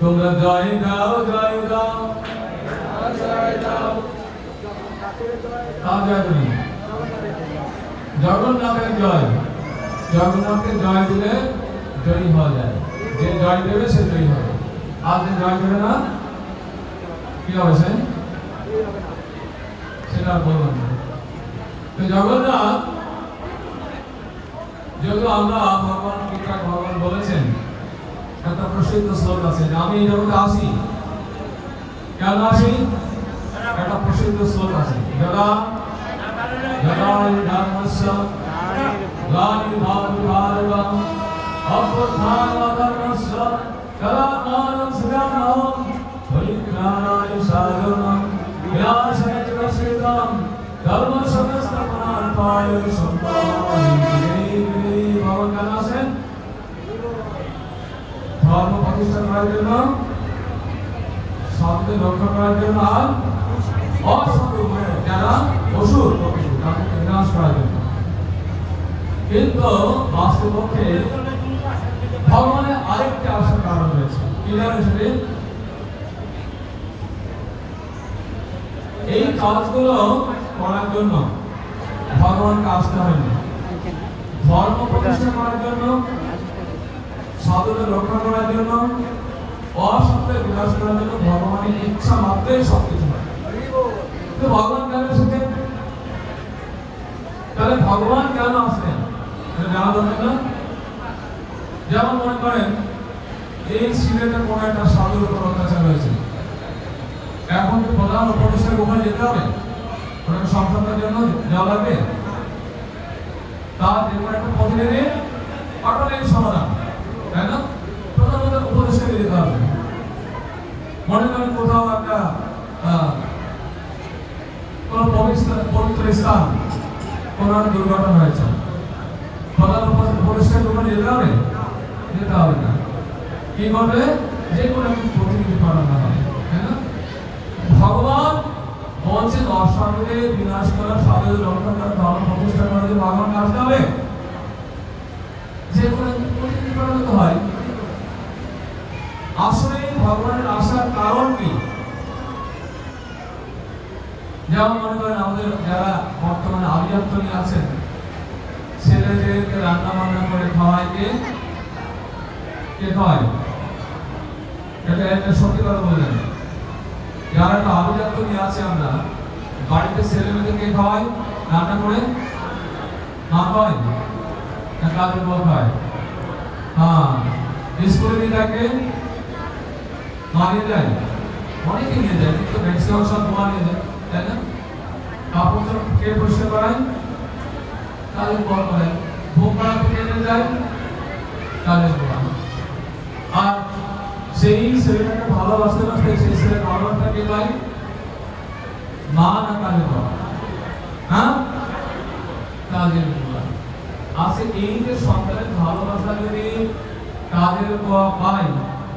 তোমরা জয় গাও জয় তুমি জগন্নাথের জয়। জগন্নাথকে জয় দিলে জয়ী হওয়া যায়। যে জয় দেবে, সে জয়ী হবে। আর যে জয় দেবে না, কি হবে সে? সেটা বললাম না। তো জগন্নাথ যেহেতু আমরা ভগবান, গীতা, ভগবান বলেছেন একটা প্রসিদ্ধ শ্লোক আছে আমি এই জগতে আসি? কেন আসি? একটা প্রসিদ্ধ শ্লোক আছে, যদা যদা ধর্মস্য গ্লানির্ভাববিভারগম অভ্যুত্থানধর্মস্য তদাত্মাनं সুজানহম পরিত্রাণায় সাধনম বিনাশায় কর্ষিতম ধর্ম সংস্থাপনার্থায় সম্পাদনে প্রতিষ্ঠা করার জন্য সবকে রক্ষা করার জন্য আর মানে যারা অসুর তাদেরকে বিনাশ করার জন্য। কিন্তু বাস্তবপক্ষে ভগবানের আরেকটি আসার কারণ রয়েছে। কি জানেন এই কাজগুলো করার জন্য ভগবানকে আসতে হয়নি। ধর্ম প্রতিষ্ঠা করার জন্য সাধুদের রক্ষা করার জন্য অসত্যের বিনাশ করার জন্য ভগবানের ইচ্ছা মাত্রই সবকিছু তো ভগবান কেন এসেছেন? তাহলে ভগবান কেন আসলেন? এটা জানা দরকার না। যেমন মনে করেন, এই সিলেটে কোনো একটা সাধুর উপর অত্যাচার হয়েছে। এখন কি প্রধান উপদেশের ওখানে যেতে হবে। ওনাকে সংসদের জন্য যাওয়া লাগবে। তার যে কোনো একটা প্রতিনিধি অটোমেটিক সমাধান তাই না? প্রধানত উপদেশকে দিতে হবে। মনে করেন কোথাও একটা কোনো পবিত্র পবিত্র স্থান, কোনো দুর্ঘটনা হয়েছে। প্রধান উপদেশকে ওখানে যেতে হবে? যেতে হবে না। কি করবে যে কোনো প্রতিনিধি পাঠানো হবে ভগবান বলছেন অসাধুকে বিনাশ করা সাধুদের রক্ষা করা, ধর্ম প্রতিষ্ঠা করা, যে ভগবান আসতে হবে, যে কোনো পাঠাতে হয়। আসলে ভগবানের আসার কারণ কি? যেমন মনে করেন আমাদের যারা বর্তমানে আভিজাত্য নিয়ে আছেন ছেলেদেরকে রান্না বান্না করে খাওয়ায় কে খাওয়ায়? এটা একটা সত্যি কথা বললেন। যারা একটা আভিজাত্য আছে আমরা, বাড়িতে ছেলে মেয়েদেরকে খাওয়াই রান্না করে? মা খাওয়াই না কাজের বউ খাওয়ায়? হ্যাঁ স্কুলে নিয়ে থাকে। মা নিয়ে। নিয়ে যায়, কিন্তু ম্যাক্সিমাম সব যায় তাই না? কাপড় কে পরিষ্কার করায়? কাজের বউ করে। ভোগ করা কে নিয়ে যায় কাজের বউ আর সেই ছেলেটাকে ভালোবাসতে বাসতে সেই ছেলে ভালোবাসা কে পায় মা না কাজের বউ হ্যাঁ? বউ আছে এই যে সন্তানের ভালোবাসা যদি কাজের পায়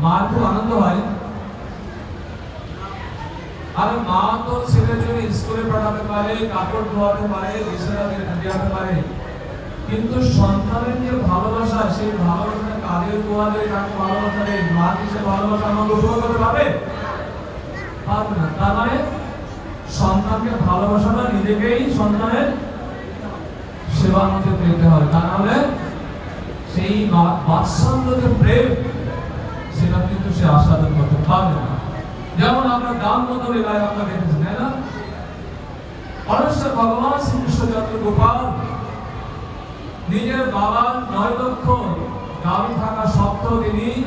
মার খুব আনন্দ হয়। আর মা তো ছেলের জন্য স্কুলে পাঠাতে পারে, কাপড় ধোয়াতে পারে, বিছানা দেওয়াতে পারে। কিন্তু সন্তানের যে ভালোবাসা, সেই ভালোবাসা কাদের গোয়ালে তাকে ভালোবাসা নেই। মা কি সে ভালোবাসা আমাকে উপভোগ করতে পারবে? পারবে না। তার মানে সন্তানকে ভালোবাসাটা নিজেকেই সন্তানের মধ্যে পেতে হয়। তা নাহলে সেই বা- বাৎসল্য যে প্রেম সেটা কিন্তু সে আস্বাদন করতে পারবে না। যেমন আমরা দাম মতো লীলায় আমরা দেখেছি তাই না? অনেশ্বর ভগবান শ্রীকৃষ্ণ চন্দ্র গোপাল নিজের বাবার নয় লক্ষ থাকা সত্ত্বেও তিনি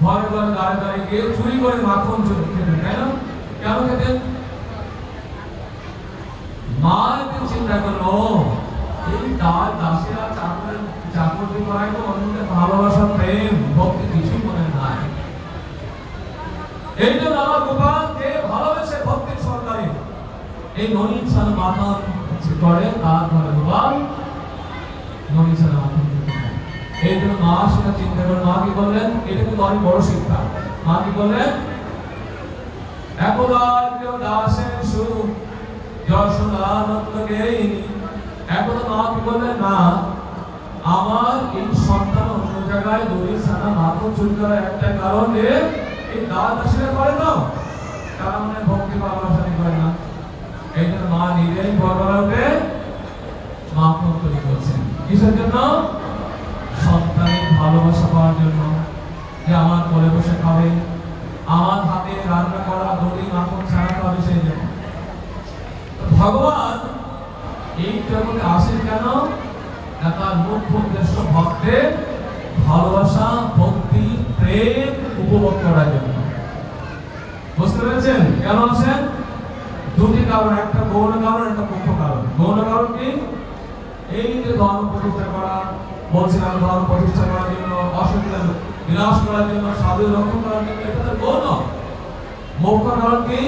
ঘরে ঘরে দাঁড়ে দাঁড়িয়ে গিয়ে চুরি করে মাখন চুরি খেতেন তাই না? কেন খেতেন? মা একদিন চিন্তা করল "ও, এই দাস, দাসীরা চাকর, চাকরি করায় তো অন্যদের ভালোবাসা প্রেম, ভক্তি কিছুই মনে নাই। এই জন্য আমার গোপালকে ভালোবেসে ভক্তির সরকারে, এই ননী ছাড়া মাথা করে, তার ঘরে গোপাল। ননী ছাড়া এই জন্য মা সেটা চিন্তা করে, মা কি বললেন এটা কিন্তু অনেক বড় শিক্ষা। মা কি বললেন একদার্য দাসের সুখ যশোদানন্দকে একদা মা কি বললেন? না, আমার এই সন্তান অন্য জায়গায় দড়ি ছানা মাথা চুল করার একটা কারণে এই দাস দাসীরা করে না তারা মানে ভক্তি ভালোবাসা নিয়ে করে না। এই জন্য মা নিজেই বড়রাকে মা তৈরি করছেন। কিসের জন্য? সন্তানের ভালোবাসা পাওয়ার জন্য। যে আমার কোলে বসে খাবে, আমার হাতে রান্না করা দড়ি মাখন ছাড়াতে হবে সেই জন্য। ভগবান এই জগতে আসেন কেন? না তার মুখ্য উদ্দেশ্য ভক্তের ভালোবাসা, ভক্তি, প্রেম উপভোগ করার জন্য। বুঝতে পেরেছেন? কেন আসেন? দুটি কারণ, একটা গৌণ কারণ, একটা মুখ্য কারণ। গৌণ কারণ কি? এই যে ধর্ম প্রতিষ্ঠা করা বলছিলাম ধর্ম প্রতিষ্ঠা করার জন্য, অসুবিধা বিনাশ করার জন্য, সাধু রক্ষণ করার জন্য, এটা তো গৌণ মুখ্য কারণ কি?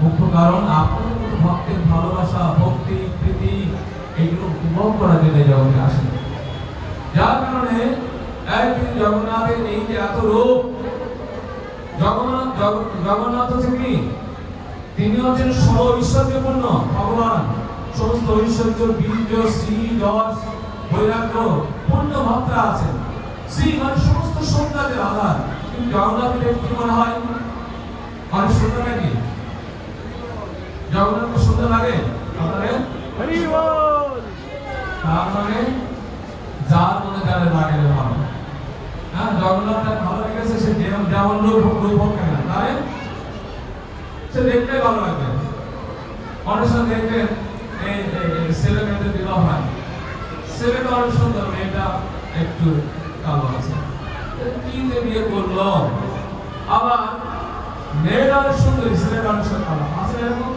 মুখ্য কারণ আপনার মতো ভক্তের ভালোবাসা, ভক্তি, প্রীতি এগুলো উপভোগ করার জন্য জগতে আসেন যার কারণে একদিন জগন্নাথের এই যে এত রূপ, জগন্নাথ জগন্নাথ হচ্ছে কি? তিনি হচ্ছেন সর্ব ঐশ্বর্যপূর্ণ ভগবান। সমস্ত ঐশ্বর্য, বীর্য, শ্রী যশ বৈরাগ্য, পূর্ণ আছেন। শ্রী মানে সমস্ত সৌন্দর্যের আধার। কিন্তু জগন্নাথের কি মনে হয়? অনেক সুন্দর নাকি? জগন্নাথকে সুন্দর লাগে? আপনাদের হরি তার মানে যার মনে যারে লাগে ভালো। হ্যাঁ জগন্নাথটা ভালো লেগেছে সে যেমন লোক হোক কেন তাই সে দেখতে ভালো লাগবে অনেক সময় দেখবেন এই ছেলে মেয়েদের বিবাহ হয়। ছেলেটা অনেক সুন্দর মেয়েটা একটু কালো আছে। কি যে বিয়ে করল? আবার মেয়েটা অনেক সুন্দর ছেলেটা অনেক সুন্দর কালো। আছে এরকম?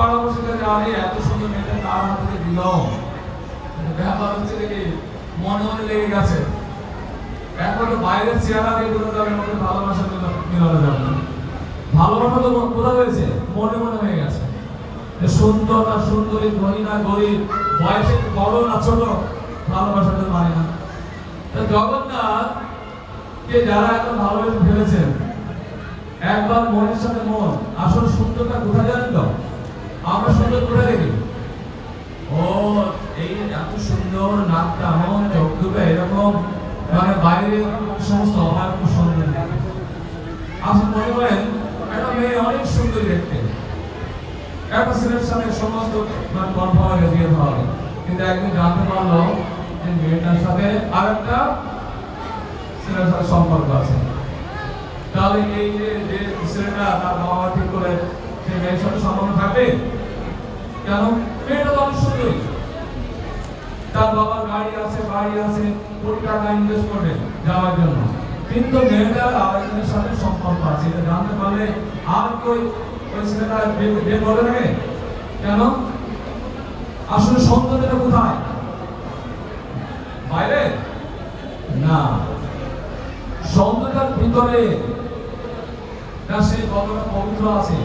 এত সুন্দর মেয়েটা তার হাতে দিল। ব্যাপার হচ্ছে দেখি মনে মনে লেগে গেছে। একবারে বাইরের চেহারা দিয়ে বোঝা যাবে ভালোবাসা মিলা- মিলানো যাবে ভালোবাসা তো কোথা হয়েছে? মনে মনে হয়ে গেছে। সুন্দর না সুন্দরী, ধনী না গরিব, বয়সে বড় না ছোট, ভালোবাসা তো মানে না। কে যারা এখন ভালোবেসে ফেলেছেন, একবার মনের সাথে মন, আসল সুন্দরটা কোথায় জানেন তো? আমরা সুন্দর কোথায় দেখি। ও, এই এত সুন্দর নাকটা এমন চোখ এরকম মানে বাইরে সমস্ত অভাব খুব সুন্দর আপনি মনে করেন, একটা মেয়ে অনেক সুন্দর দেখতে। একটা ছেলের সাথে সমস্ত মানে কনফার্ম হয়ে হবে কিন্তু একদিন জানতে পারল যে মেয়েটার সাথে আরেকটা ছেলের সাথে সম্পর্ক আছে। তাহলে এই যে ছেলেটা তার বাবা ঠিক করে সেই মেয়ের সাথে থাকবে কেন মেয়েটা তো অনেক সুন্দরী তার বাবার গাড়ি আছে বাড়ি আছে কোটি টাকা ইনভেস্ট করবে যাওয়ার জন্য কিন্তু মেয়েটার আরেকজনের সাথে সম্পর্ক আছে এটা জানতে পারলে আর কি ওই ছেলেটা বিয়ে করবে নাকি কেন আসলে সৌন্দর্যটা কোথায় বাইরে না সৌন্দর্যের ভিতরে না সে কতটা পবিত্র আছে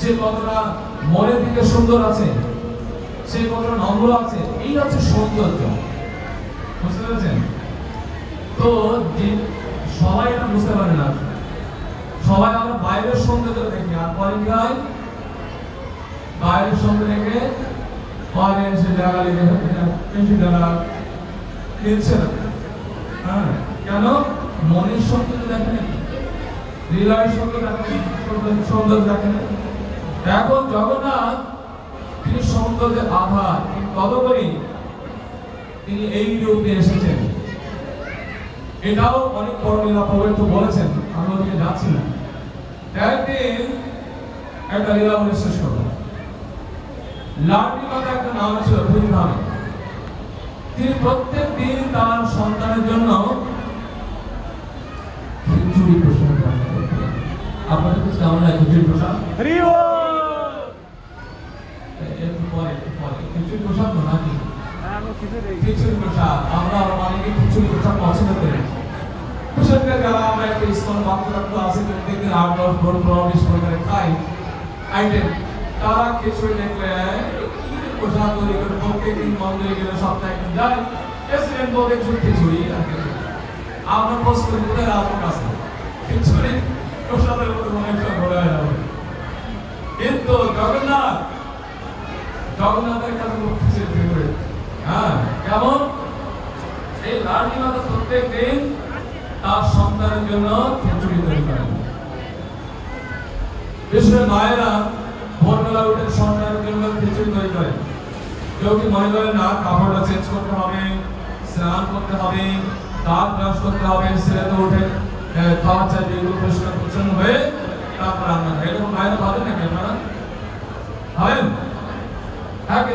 সে কতটা মনের দিকে সুন্দর আছে, সে কতটা নম্র আছে, এই হচ্ছে সৌন্দর্য। বুঝতে পেরেছেন? তো সবাই এটা বুঝতে পারে না। সবাই আমরা বাইরের সৌন্দর্য দেখি, আর পরে কি হয় বাইরের সৌন্দর্য দেখে পরে সে কিনছে না হ্যাঁ কেন? মনের সৌন্দর্য দেখে নাকি হৃদয়ের সৌন্দর্য দেখে? সৌন্দর্য- দেখে? এখন জগন্নাথ তিনি সৌন্দর্যের আধার তিনি তিনি এই রূপে এসেছেন। এটাও অনেক লীলা প্রবৃত্ত বলেছেন আমি ওদিকে যাচ্ছি না। একদিন একটা লীলা শেষ করব একটা নাম ছিল ভূমিধামে তিনি প্রত্যেক দিন তার সন্তানের জন্য খিচুড়ি প্রসাদ আপনাদের কাছে কেমন লাগে খিচুড়ি প্রসাদ হরি বল একটু পরে একটু পরে খিচুড়ি প্রসাদ তো নাকি হ্যাঁ, আমি কিছু দেখি খিচুড়ি প্রসাদ আমরা অনেকে খিচুড়ি প্রসাদ পছন্দ করি করে যারা আমরা একটা ইসকন ভক্ত ভক্ত আছে থেকে আট দশ বড় বড় বিশ করে খায় আইটেম তারা খিচুড়ি দেখলে, "এই কি রে পোশাক তৈরি করে প্রত্যেক দিন মন্দিরে গেলে সপ্তাহে একদিন যায়। প্রেসিডেন্ট বলে খিচুড়ি খিচুড়ি আমরা পোস্ট করি, কোথায় রাখব কাছে খিচুড়ি প্রসাদের মতো মনে জগন্নাথের কাছে হ্যাঁ কেমন? এই লাডলি মাতা প্রত্যেক দিন তার সন্তানের জন্য খিচুড়ি তৈরি করেন। বিশেষ মায়েরা ভোরবেলা উঠে সন্তানের জন্য খিচুড়ি তৈরি করে কেউ কি মনে করেন না, কাপড়টা চেঞ্জ করতে হবে, স্নান করতে হবে, দাঁত ব্রাশ করতে হবে ছেলেতে উঠে খাওয়া চাইবে এগুলো পরিষ্কার পরিচ্ছন্ন হয়ে তারপর রান্না করে। এরকম মায়েরা ভাবেন নাকি আপনারা? ভাবেন হ্যাঁ কি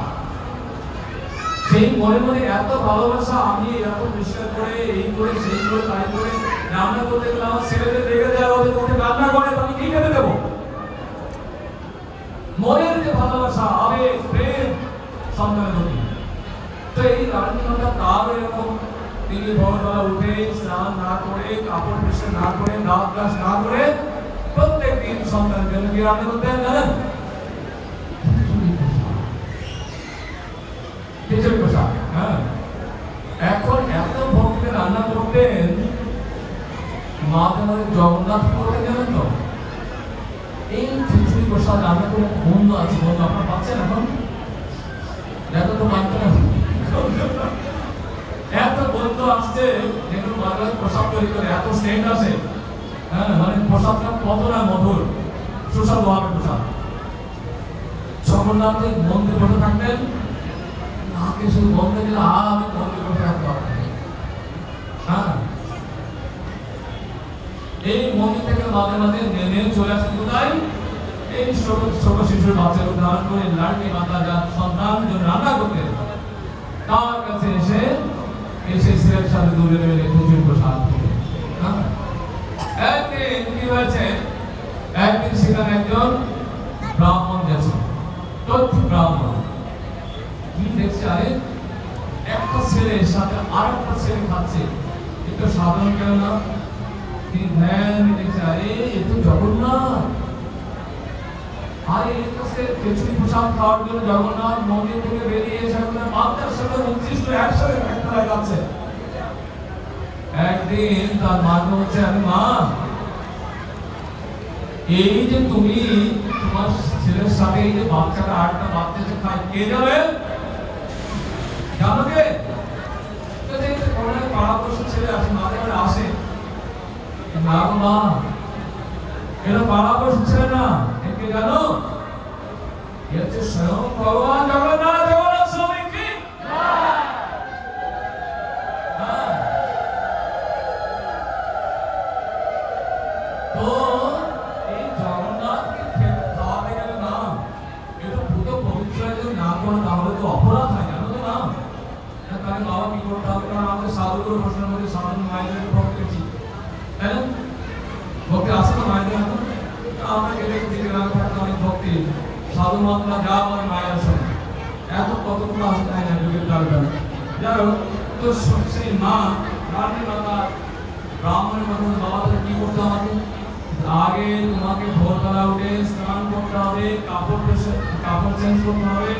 সেই মনে মনে এত ভালোবাসা আমি এত পরিষ্কার করে এই করে, সেই করে, তাই করে রান্না করতে গেলে আমার ছেলেদের রেগে দেওয়া হবে তোকে রান্না করে আমি কি খেতে দেবো? মনের যে ভালোবাসা, আবেগ, প্রেম সন্তানের প্রতি তো এই রান্নাটা তার এরকম তিনি ভোরবেলা উঠে স্নান না করে, কাপড় পরিষ্কার না করে দাঁত ব্রাশ না করে প্রত্যেক দিন সন্তানের জন্য কি রান্না করতেন, জানেন খিচুড়ি কষা হ্যাঁ এখন এত ভক্তিতে রান্না করতেন মা আমাদের জগন্নাথ করতে জানেন তো? এই খিচুড়ি কষা রান্না করে বন্ধ আছে বন্ধু আপনার পাচ্ছেন এখন? দেখো তো মানতে এত বন্ধু আসছে দেখুন বাংলায় প্রসাদ তৈরি করে, এত সেন্ট আসে। হ্যাঁ মানে প্রসাদটা কত না মধুর। সুস্বাদু হবে প্রসাদ। জগন্নাথের মন্দির বসে থাকতেন নাকে শুধু দিলে আ আমি মন্দির বসে থাকতে পারতাম হ্যাঁ এই মন্দির থেকে মাঝে মাঝে নেমে চলে আসেন কোথায়? এই ছোট ছোট শিশুর বাচ্চাকে ধারণ করে লাড়কি মাতা যার সন্তান জন্য রান্না করতেন তার কাছে এসে এসে ছেলের সাথে দূরে দূরে খিচুড়ি প্রসাদ। হ্যাঁ? একদিন কি হয়েছে? একদিন সেখানে একজন ব্রাহ্মণ গেছে। তথ্য ব্রাহ্মণ। কি দেখছে? আরে, একটা ছেলের সাথে আর একটা ছেলে খাচ্ছে। এটা সাধারণ কেন না। তিনি ধ্যান দিয়ে আরে এ তো জগন্নাথ আরে এর কাছে খিচুড়ি প্রসাদ খাওয়ার জন্য জগন্নাথ মন্দির থেকে বেরিয়ে এসে এখন বাচ্চার সাথে উনত্রিশ একসাথে একটা লাগাচ্ছে একদিন তার মাকে হচ্ছে আমি মা এই যে তুমি তোমার ছেলের সাথে এই যে বাচ্চাটা আটটা বাচ্চা যে খায় কে যাবে জানো কে পাড়া পড়শির ছেলে আসে মাঝে মাঝে আসে না মা এটা পাড়া ছেলে না। একে জানো? এ হচ্ছে স্বয়ং ভগবান জগন্নাথ। আমরা গেলে দিকে রাখা থাকতে অনেক ভক্তি। সাধু যা আমার মায়ের সঙ্গে। এত কতগুলো আছে তাই না, যুগের দরকার যাই হোক, তো সেই মা, রানী মাতা, ব্রাহ্মণের কথা বাবা কি করতে আমাকে? আগে তোমাকে ভোরবেলা উঠে স্নান করতে হবে, কাপড় কাপড় চেঞ্জ করতে হবে।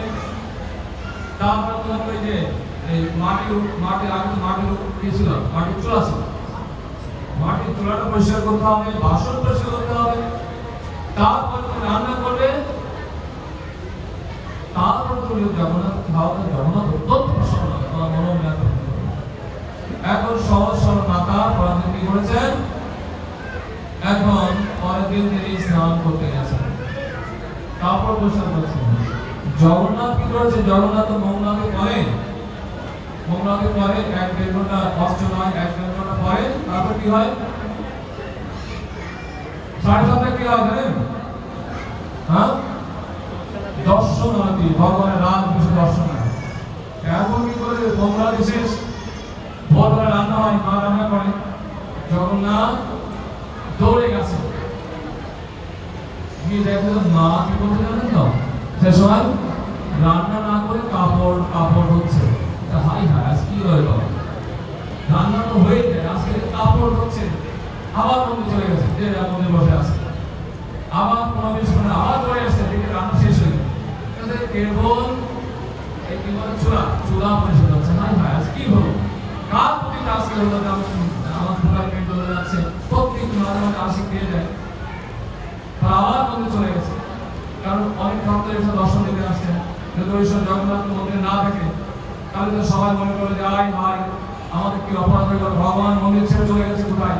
তারপর তোমাকে ওই যে, এই মাটি উপ- মাটি আগে মাটির উপর ছিল? মাটির চুলা ছিল। মাটির চুলাটা পরিষ্কার করতে হবে, বাসন পরিষ্কার করতে হবে। তারপর তুমি রান্না করবে। তারপর তুমি জগন্নাথ খাওয়াতে জগন্নাথ অত্যন্ত প্রসন্ন তোমার মনোমিয়া এখন সহজ সরল মাতা পরাদিন কি করেছেন? এখন পরের দিন তিনি স্নান করতে গেছেন। কাপড় পরিষ্কার করছেন, জগন্নাথ কি করেছে? জগন্নাথ মৌনাকে পরে মৌনাকে পরে এক দেড় ঘণ্টা কষ্ট নয়, এক দেড় ঘণ্টা পরে তারপর কি হয়? হয়? রান্না দৌড়ে গেছে। গিয়ে মা কি করতে জানেন তো? রান্না না করে কাপড় কাপড় হচ্ছে হাই হাই আজ কি গেল রান্না তো হয়ে যায়, আজকে কাপড় হচ্ছে আবার মন্দির চলে গেছে, যে মন্দির বসে আছে। আবার পনেরো মিনিট পরে আবার চলে আসছে দেখে রান্না শেষ হয়ে তাহলে কেবল বলে চূড়া চূড়া পরিষ্কার হচ্ছে হাই হাই আজ কি হলো? কার প্রতি আজকে হলো আমার যাচ্ছে, প্রত্যেক মাঝে আশি দিয়ে যায়। আবার মন্দির চলে গেছে। কারণ অনেক ভক্ত এসে দর্শন দিতে আসছেন যদি ওই সময় জগন্নাথ মন্দিরে না থাকে, তাহলে তো সবাই মনে করে যে আই ভাই, আমাদের কি অপরাধ হয়ে গেল ভগবান মন্দির ছেড়ে চলে গেছে কোথায়?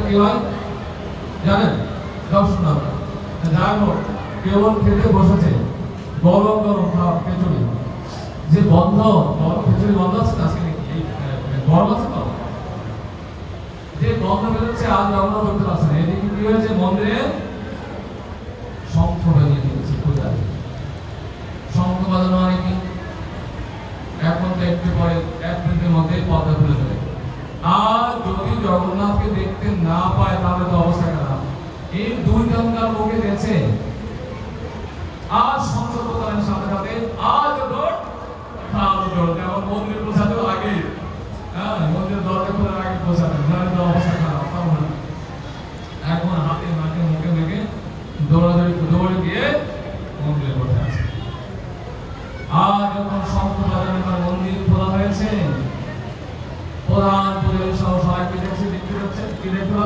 কি জানেন হবে যাই হোক কেউ খেতে বসেছে, গরম গরম খাওয়া খেচুড়ি যে বন্ধ গরম খেচুড়ি বন্ধ আছে না আজকে গরম আছে তো? যে বন্ধ বেরোচ্ছে, আজ আমরা করতে পারছে এদিকে কি হয়েছে, মন্দিরে শঙ্খ বাজিয়ে দিয়েছে পূজায় শঙ্খ বাজানো মানে কি এখন তো একটু পরে এক মিনিটের মধ্যে পর্দা খুলে দেবে আর যদি জগন্নাথকে দেখতে না পায়, তাহলে তো অবস্থা খারাপ। এই দুই গঙ্গার মুখে গেছে। আর শঙ্খ প্রদানের সাথে সাথে আজ দৌড় খাওয়া দৌড় যেমন মন্দির পৌঁছাতেও আগে। হ্যাঁ মন্দির দরজা খোলার আগে তো অবস্থা খারাপ তাও না এখন হাতে নাকে মুখে মেখে দৌড়াদৌড়ি দৌড়ে গিয়ে মন্দিরে বসে আছে আর যখন শঙ্খ বাজানো তার মন্দির খোলা হয়েছে প্রধান পুজোর সহ সবাইকে দেখছে দেখতে পাচ্ছেন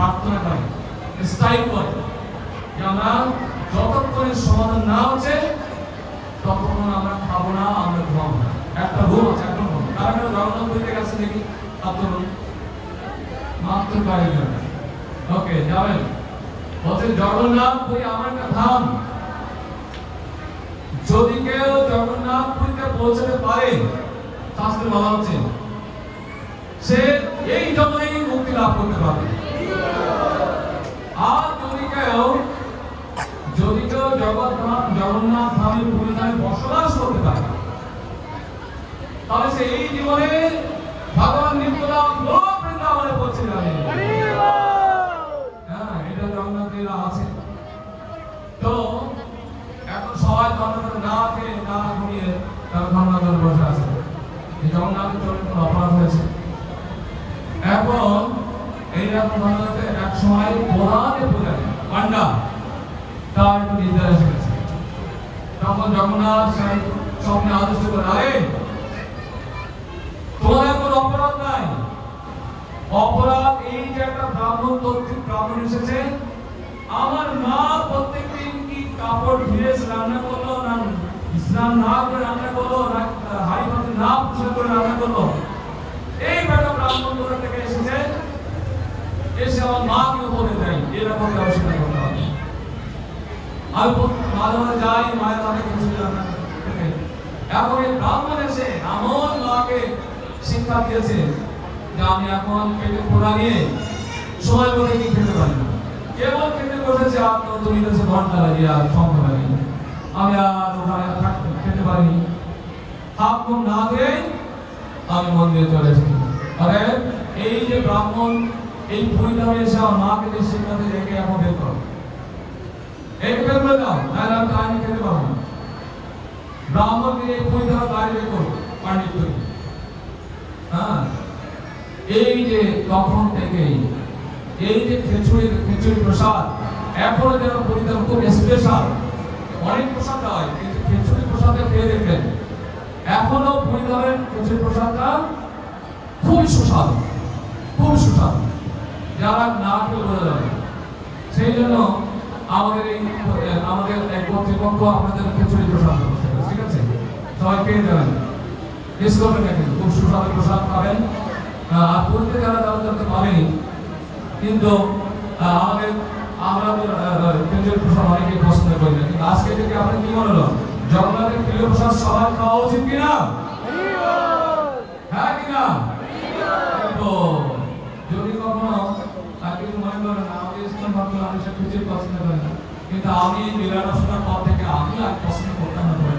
প্রার্থনা করে স্ট্রাইক করে যে আমরা যতক্ষণের সমাধান না হচ্ছে, ততক্ষণ আমরা খাব না, আমরা ঘুমাবো না। একটা রুম আছে, একটা রুম কারণ জগন্নাথ পুরীতে গেছে দেখি? মাত্র মাত্র কয়েকজন। ওকে যাবেন। বলছে, জগন্নাথ পুরী আমার একটা ধাম। যদি কেউ জগন্নাথ পুরীতে পৌঁছাতে পারে, শাস্ত্রে বলা হচ্ছে, সে এই জন্মেই মুক্তি লাভ করতে পারবে। কেউ যদি কেউ জগন্নাথ জগন্নাথ ধামে পুরী বসবাস করতে পারে। তাহলে জীবনে ভগবান বৃন্দাবনে পৌঁছে যাবে হ্যাঁ এটা আছে। তো, এখন সবাই না খেয়ে না ঘুমিয়ে তারা ধর্মঘট বসে আছে। জগন্নাথের চলে কোনো অপরাধ হয়েছে? এখন এই রকম এক সময় প্রধানে পান্ডা তার নির্দেশ গেছে তখন জগন্নাথ স্বপ্নে আদেশ করে, আরে, তোমাদের কোনো অপরাধ নাই। অপরাধ এই যে একটা ব্রাহ্মণ তত্ত্বিক ব্রাহ্মণ এসেছে, আমার মা প্রত্যেকদিন কি কাপড় ধুয়ে রান্না করল না স্নান না করে রান্না করল, না হাড়ি না পরিষ্কার করে রান্না করল? এই বেটা ব্রাহ্মণ থেকে এসেছে? এসে আমার মাকে উপরে দেয় এরকম ব্যবস্থা করতে হবে আমি মাঝে মাঝে যাই, মায়ের রান্না এখন এই ব্রাহ্মণ এসে এমন মাকে শিক্ষা দিয়েছে যে আমি এখন পেটে নিয়ে সময় মতো কি খেতে পারি না। কেবল খেতে বসেছে তো তুমি কাছে ঘণ্টা আর আমি আর ওখানে খেতে মুখ না দিয়ে আমি মন্দিরে চলে এসেছি। আরে এই যে ব্রাহ্মণ এই পরিধামে এসে আমার মাকে মধ্যে রেখে বের করো বের করে দাও, তাহলে আমি আইনি খেতে পারব না। ব্রাহ্মণকে এই বাইরে করো হ্যাঁ? এই যে তখন থেকেই এই যে খিচুড়ি খিচুড়ি প্রসাদ, এখনও যেন পরিধান খুব স্পেশাল অনেক প্রসাদ হয়, কিন্তু খিচুড়ি প্রসাদে খেয়ে দেখবেন। এখনও পরিধানের খিচুড়ি প্রসাদটা খুবই সুস্বাদু। যারা না খেলে বোঝা যাবে সেই জন্য আমাদের এই আমাদের এক কর্তৃপক্ষ আপনাদের খিচুড়ি প্রসাদ ঠিক আছে? সবাই পেয়ে যাবেন। মিস করবেন না কিন্তু খুব সুস্বাদু প্রসাদ পাবেন। আর পূর্বে যারা দাওয়াত করতে পারেনি কিন্তু আমাদের আমরা কেন্দ্রীয় প্রসাদ অনেকেই পছন্দ করি না। কিন্তু আজকে থেকে আপনার কি মনে হলো জগন্নাথের প্রিয় প্রসাদ সবার খাওয়া উচিত কিনা? হ্যাঁ কিনা? তো যদি কখনো তাকে মনে করেন আমাদের সে খুঁজে পছন্দ করি না। কিন্তু আমি পর থেকে আমি আর পছন্দ না করে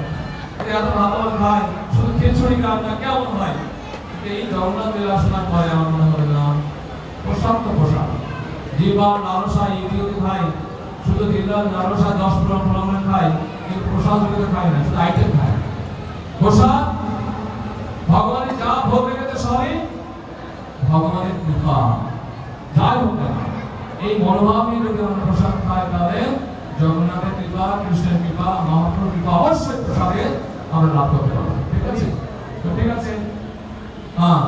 এত ভালো ভাই, শুধু খিচুড়ি কেমন হয়? এই আমার মনে না। জীবন ইতিউতি খাই শুধু দশ কিন্তু প্রসাদ না, শুধু আইটেম প্রসাদ, ভগবানের যা ভোগ রেখেছে সবই ভগবানের কৃপা। যাই হোক না এই মনোভাবই যদি আমরা প্রসাদ খাই তাহলে জগন্নাথের কৃপা, কৃষ্ণের কৃপা, মহাপ্রভুর কৃপা অবশ্যই প্রসাদে আমরা লাভ করতে পারব। ঠিক আছে? তো ঠিক আছে? হ্যাঁ